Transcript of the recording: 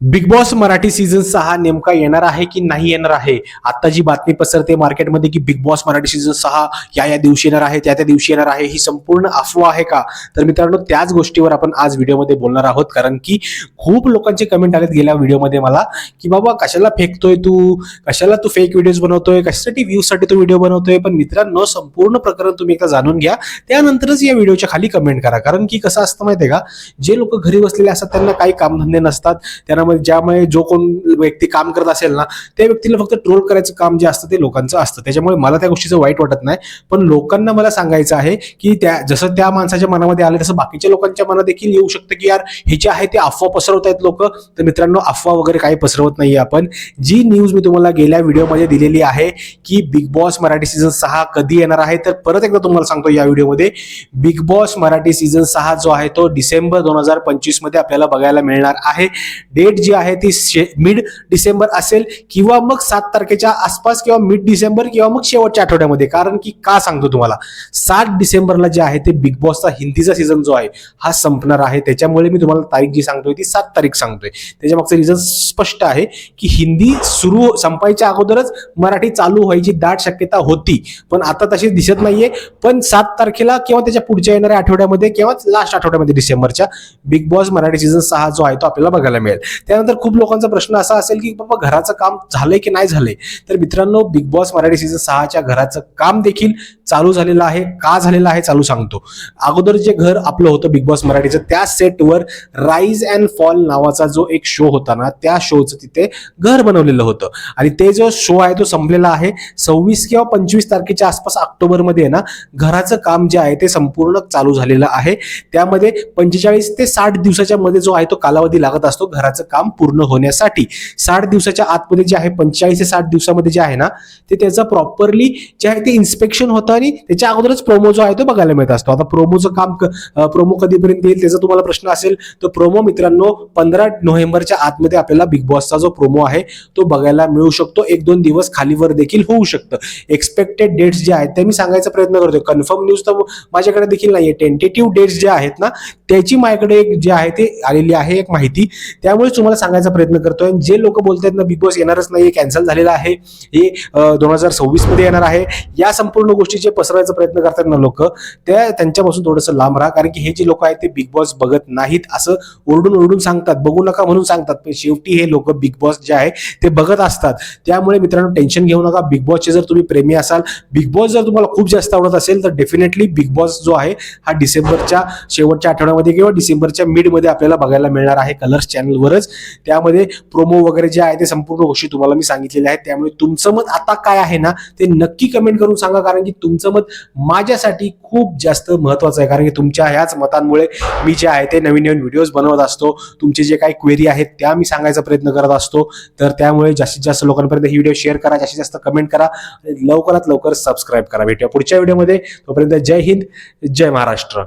Big boss Marathi season सहा नेमका येणार आहे की नाही येणार आहे? आता जी बातमी पसरते मार्केटमध्ये की बिग बॉस मराठी सीझन सहा या या दिवशी येणार आहे त्या त्या दिवशी येणार आहे ही संपूर्ण अफवा आहे का? तर मित्रांनो त्याच गोष्टीवर आपण आज व्हिडिओमध्ये बोलणार आहोत. कारण की खूप लोकांचे कमेंट आलेत गेल्या व्हिडिओमध्ये मला की बाबा कशाला फेकतोय तू? कशाला तू फेक व्हिडिओज बनवतोय? कशासाठी व्ह्यूसाठी तू व्हिडिओ बनवतोय? पण मित्रांनो संपूर्ण प्रकरण तुम्ही एकदा जाणून घ्या. त्यानंतरच या व्हिडिओच्या खाली कमेंट करा. कारण की कसं असतं माहितीये का? जे लोक घरी बसलेले असतात त्यांना काही कामधंदे नसतात. त्यांना म्हणजे ज्यामुळे जो कोण व्यक्ती काम करत असेल ना त्या व्यक्तीला फक्त ट्रोल करायचं काम जे असतं ते लोकांचं असतं. त्याच्यामुळे मला त्या गोष्टीचं वाईट वाटत नाही. पण लोकांना मला सांगायचं आहे की त्या जसं त्या माणसाच्या मनामध्ये आलं तसं बाकीच्या लोकांच्या मनात देखील येऊ शकतं की यार हे जे आहे ते अफवा पसरवत आहेत लोक. तर मित्रांनो अफवा वगैरे काही पसरवत नाही आपण. जी न्यूज मी तुम्हाला गेल्या व्हिडिओमध्ये दिलेली आहे की बिग बॉस मराठी सीझन सहा कधी येणार आहे तर परत एकदा तुम्हाला सांगतो या व्हिडिओमध्ये बिग बॉस मराठी सीझन सहा जो आहे तो डिसेंबर दोन हजार पंचवीसमध्ये आपल्याला बघायला मिळणार आहे. डेट जी आहे ती मिड डिसेंबर असेल किंवा मग सात तारखेच्या आसपास किंवा मिड डिसेंबर किंवा मग शेवटच्या आठवड्यामध्ये. कारण की का सांगतो तुम्हाला? सात डिसेंबरला जे आहे ते बिग बॉसचा हिंदीचा सीझन जो आहे हा संपणार आहे. त्याच्यामुळे मी तुम्हाला तारीख जी सांगतोय ती सात तारीख सांगतोय. त्याच्या मागचं रिझन स्पष्ट आहे की हिंदी सुरू संपायच्या अगोदरच मराठी चालू व्हायची दाट शक्यता होती. पण आता तशी दिसत नाहीये. पण सात तारखेला किंवा त्याच्या पुढच्या येणाऱ्या आठवड्यामध्ये किंवा लास्ट आठवड्यामध्ये डिसेंबरच्या बिग बॉस मराठी सीझन सहा जो आहे तो आपल्याला बघायला मिळेल. त्यानंतर खूप लोकांचा प्रश्न असा असेल की बाबा घराचं काम झालंय की नाही झालंय? तर मित्रांनो बिग बॉस मराठी सीझन सहाच्या घराचं काम देखील चालू झालेलं आहे. का झालेलं आहे चालू सांगतो. अगोदर जे घर आपलं होतं बिग बॉस मराठीचं त्या सेटवर राईज अँड फॉल नावाचा जो एक शो होता ना त्या शोचं तिथे घर बनवलेलं होतं. आणि ते जो शो आहे तो संपलेला आहे सव्वीस किंवा पंचवीस तारखेच्या आसपास ऑक्टोबरमध्ये ना घराचं काम जे आहे ते संपूर्ण चालू झालेलं आहे. त्यामध्ये पंचेचाळीस ते साठ दिवसाच्या मध्ये जो आहे तो कालावधी लागत असतो घराचं काम पूर्ण होण्यासाठी साठ दिवसाच्या आतमध्ये जे आहे पंचेचाळीस ते साठ दिवसामध्ये जे आहे ना ते त्याचं प्रॉपरली जे आहे ते इन्स्पेक्शन होतं आणि त्याच्या अगोदरच प्रोमो जो आहे तो बघायला मिळत असतो. आता प्रोमोचं काम प्रोमो कधीपर्यंत येईल त्याचा तुम्हाला प्रश्न असेल तर प्रोमो मित्रांनो पंधरा नोव्हेंबरच्या आतमध्ये आपल्याला बिग बॉसचा जो प्रोमो आहे तो बघायला मिळू शकतो. एक दोन दिवस खालीवर देखील होऊ शकतं. एक्सपेक्टेड डेट्स जे आहेत ते मी सांगायचा प्रयत्न करतो कन्फर्म न्यूज तर माझ्याकडे देखील नाहीये. टेंटेटिव्ह डेट्स जे आहेत ना त्याची माझ्याकडे एक जे आहे ते आलेली आहे एक माहिती. त्यामुळे तुम्हाला सांगायचा प्रयत्न करतोय. जे लोक बोलतायत ना बिग बॉस येणारच नाही कॅन्सल झालेलं आहे. हे दोन हजार सव्वीसमध्ये येणार आहे. या संपूर्ण गोष्टीचे पसरवायचा प्रयत्न करतात ना लोक. त्या त्यांच्यापासून थोडंसं लांब राहा. कारण की हे जे लोक आहेत ते बिग बॉस बघत नाहीत. असं ओरडून ओरडून सांगतात. बघू नका म्हणून सांगतात. पण शेवटी हे लोक बिग बॉस जे आहे ते बघत असतात. त्यामुळे मित्रांनो टेन्शन घेऊ नका. बिग बॉसचे जर तुम्ही प्रेमी असाल बिग बॉस जर तुम्हाला खूप जास्त आवडत असेल तर डेफिनेटली बिग बॉस जो आहे हा डिसेंबरच्या शेवटच्या आठवड्यामध्ये किंवा डिसेंबरच्या मिडमध्ये आपल्याला बघायला मिळणार आहे. कलर्स चॅनलवरच त्यामध्ये प्रोमो वगैरे जे आहे ते संपूर्ण गोष्टी तुम्हाला मी सांगितलेल्या आहेत. त्यामुळे तुमचं मत आता काय आहे ना ते नक्की कमेंट करून सांगा. कारण की तुमचं मत माझ्यासाठी खूप जास्त महत्वाचं आहे. कारण की तुमच्या ह्याच मतांमुळे मी जे आहे ते नवीन नवीन व्हिडिओज बनवत असतो. तुमचे जे काही क्वेरी आहेत त्या मी सांगायचा प्रयत्न करत असतो. तर त्यामुळे जास्तीत जास्त लोकांपर्यंत ही व्हिडिओ शेअर करा. जास्तीत जास्त कमेंट करा. आणि लवकरात लवकर सबस्क्राईब करा. भेटूया पुढच्या व्हिडिओमध्ये तोपर्यंत जय हिंद जय महाराष्ट्र.